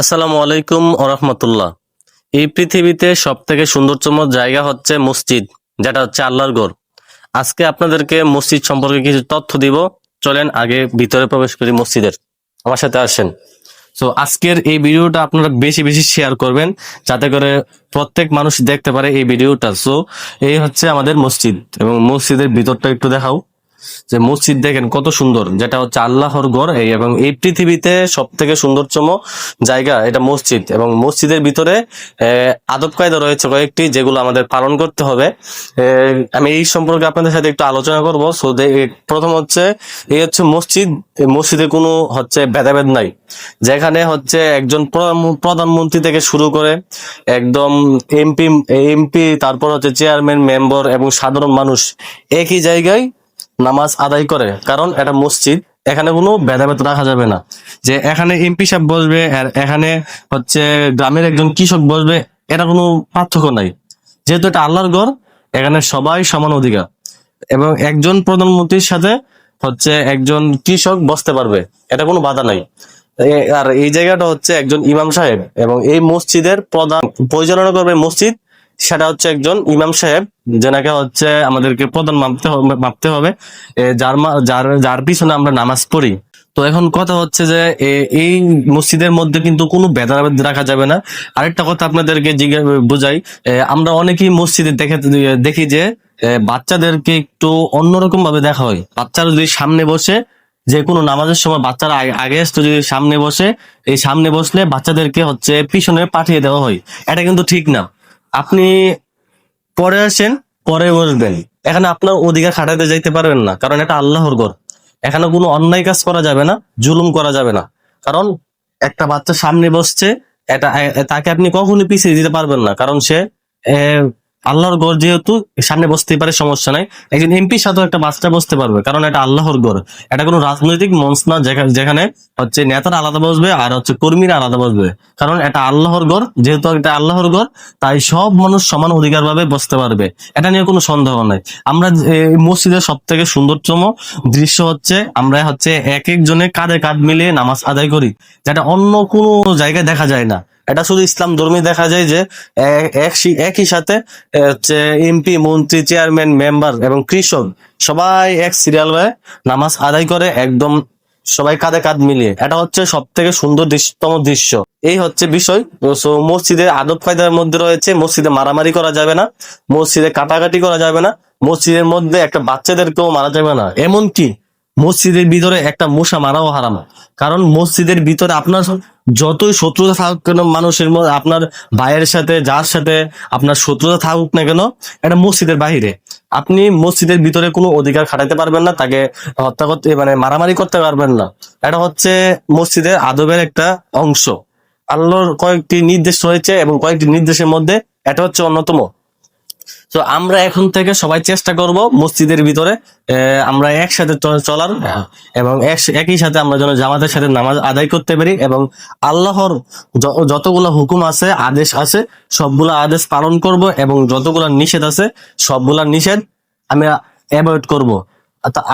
আসসালামু আলাইকুম ওরহমতুল্লাহ এই পৃথিবীতে সব থেকে সুন্দরতম জায়গা হচ্ছে মসজিদ, যেটা হচ্ছে আল্লাহর ঘর। আজকে আপনাদেরকে মসজিদ সম্পর্কে কিছু তথ্য দিব। চলেন আগে ভিতরে প্রবেশ করি মসজিদের। আমার সাথে আসেন। তো আজকের এই ভিডিওটা আপনারা বেশি বেশি শেয়ার করবেন, যাতে করে প্রত্যেক মানুষ দেখতে পারে এই ভিডিওটা। সো এই হচ্ছে আমাদের মসজিদ এবং মসজিদের ভিতরটা একটু দেখাও। যে মসজিদ দেখেন, কত সুন্দর। যেটা হচ্ছে আল্লাহর ঘর, এই এবং এই পৃথিবীতে সব থেকে সুন্দরতম জায়গা এটা মসজিদ এবং মসজিদের ভিতরে আদব কায়দা রয়েছে কয়েকটি যেগুলো আমাদের পালন করতে হবে। আমি এই সম্পর্কে আপনাদের সাথে একটু আলোচনা করব। সো প্রথম হচ্ছে, এই হচ্ছে মসজিদ। মসজিদে কোনো হচ্ছে ভেদাভেদ নাই। যেখানে হচ্ছে একজন প্রধান- প্রধানমন্ত্রী থেকে শুরু করে একদম এমপি এমপি, তারপর হচ্ছে চেয়ারম্যান, মেম্বার এবং সাধারণ মানুষ একই জায়গায় নামাজ আদায় করে, কারণ এটা মসজিদ, এখানে কোনো ভেদাভেদ রাখা যাবে না। যে এখানে এমপি সাহেব বসবে, আর এখানে হচ্ছে গ্রামের একজন কৃষক বসবে, এটা কোনো পার্থক্য নাই। যেহেতু এটা আল্লাহর ঘর, এখানে সবাই সমান অধিকার। এবং একজন প্রধানমন্ত্রীর সাথে হচ্ছে একজন কৃষক বসতে পারবে, এটা কোনো বাধা নাই। আর এই জায়গাটা হচ্ছে একজন ইমাম সাহেব, এবং এই মসজিদের প্রধান পরিচালনা করবে মসজিদ সেটা হচ্ছে একজন ইমাম সাহেব, যেনাকে হচ্ছে আমাদেরকে প্রধান মাপতে হবে মাপতে হবে। যার যার যার পিছনে আমরা নামাজ পড়ি। তো এখন কথা হচ্ছে যে এই মসজিদের মধ্যে কিন্তু কোনো ভেদাভেদ রাখা যাবে না। আরেকটা কথা আপনাদেরকে বুঝাই আমরা অনেকেই মসজিদে দেখে, দেখি যে বাচ্চাদেরকে একটু অন্যরকম ভাবে দেখা হয়। বাচ্চারা যদি সামনে বসে, যে কোনো নামাজের সময় বাচ্চারা আগে আসতো যদি সামনে বসে, এই সামনে বসলে বাচ্চাদেরকে হচ্ছে পিছনে পাঠিয়ে দেওয়া হয়। এটা কিন্তু ঠিক না। আপনি পরে আসেন, পরে বসবেন। এখানে আপনার অধিকার খাটাতে যাইতে পারবেন না, কারণ এটা আল্লাহর ঘর। এখানে কোনো অন্যায় কাজ করা যাবে না, জুলুম করা যাবে না। কারণ একটা বাচ্চা সামনে বসছে, এটা তাকে আপনি কখনো পিছিয়ে দিতে পারবেন না, কারণ সে আল্লাহর ঘর যেহেতু সামনে বসতেই পারে, সমস্যা নাই। একজন এমপির সাথেও একটা বাচ্চা বসতে পারবে, কারণ এটা আল্লাহর ঘর। এটা কোনো রাজনৈতিক মঞ্চ না যেখানে হচ্ছে নেতারা আলাদা বসবে আর হচ্ছে কর্মীরা আলাদা বসবে। কারণ এটা আল্লাহর ঘর, যেহেতু এটা আল্লাহর ঘর, তাই সব মানুষ সমান অধিকার ভাবে বসতে পারবে। এটা নিয়ে কোনো সন্দেহ নাই। আমরা মসজিদের সব থেকে সুন্দরতম দৃশ্য হচ্ছে, আমরা হচ্ছে এক একজনে কাঁধে কাঁধ মিলিয়ে নামাজ আদায় করি, যেটা অন্য কোনো জায়গায় দেখা যায় না। এটা শুধু ইসলাম ধর্মে দেখা যায় যে একই সাথে হচ্ছে এমপি মন্ত্রী চেয়ারম্যান মেম্বার এবং কৃষক সবাই এক সিরিয়াল ভাবে নামাজ আদায় করে, একদম সবাই কাঁধে কাঁধ মিলিয়ে। এটা হচ্ছে সব থেকে সুন্দর দৃশ্যতম দৃশ্য। এই হচ্ছে বিষয়। সো, মসজিদে আদব কায়দার মধ্যে রয়েছে, মসজিদে মারামারি করা যাবে না, মসজিদে কাটাকাটি করা যাবে না, মসজিদের মধ্যে একটা বাচ্চাদেরকেও মারা যাবে না। এমনকি মসজিদের ভিতরে একটা মশা মারাও হারাম। কারণ মসজিদের ভিতরে আপনার যতই শত্রুতা থাকুক কেন, মানুষের মধ্যে আপনার ভাইয়ের সাথে, যার সাথে আপনার শত্রুতা থাকুক না কেন, এটা মসজিদের বাহিরে। আপনি মসজিদের ভিতরে কোনো অধিকার খাটাতে পারবেন না, তাকে হত্যা করতে মানে মারামারি করতে পারবেন না। এটা হচ্ছে মসজিদের আদবের একটা অংশ। আল্লাহর কয়েকটি নির্দেশ রয়েছে এবং কয়েকটি নির্দেশের মধ্যে এটা হচ্ছে অন্যতম। তো আমরা এখন থেকে সবাই চেষ্টা করব মসজিদের ভিতরে আমরা একসাথে চলার এবং এক- একই সাথে আমরা যেন জামাতের সাথে নামাজ আদায় করতে পারি এবং আল্লাহর যতগুলো হুকুম আছে, আদেশ আছে, সবগুলো আদেশ পালন করব এবং যতগুলো নিষেধ আছে, সবগুলো নিষেধ আমি অ্যাভয়েড করব।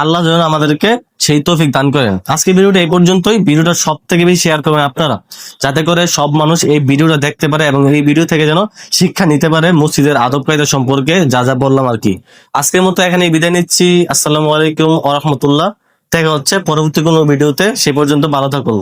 আল্লাহ যেন আমাদেরকে সেই তৌফিক দান করেন। আজকে ভিডিওটা এই পর্যন্তই। ভিডিওটা সব থেকে বেশি শেয়ার করবেন আপনারা। যাতে করে সব মানুষ এই ভিডিওটা দেখতে পারে এবং এই ভিডিও থেকে যেন শিক্ষা নিতে পারে মসজিদের আদব কায়দা সম্পর্কে যা যা বললাম আর কি। আজকের মতো এখানে বিদায় নিচ্ছি। আসসালামু আলাইকুম ওরহমতুল্লাহ দেখা হচ্ছে পরবর্তী কোনো ভিডিওতে। সে পর্যন্ত ভালো থাকুন।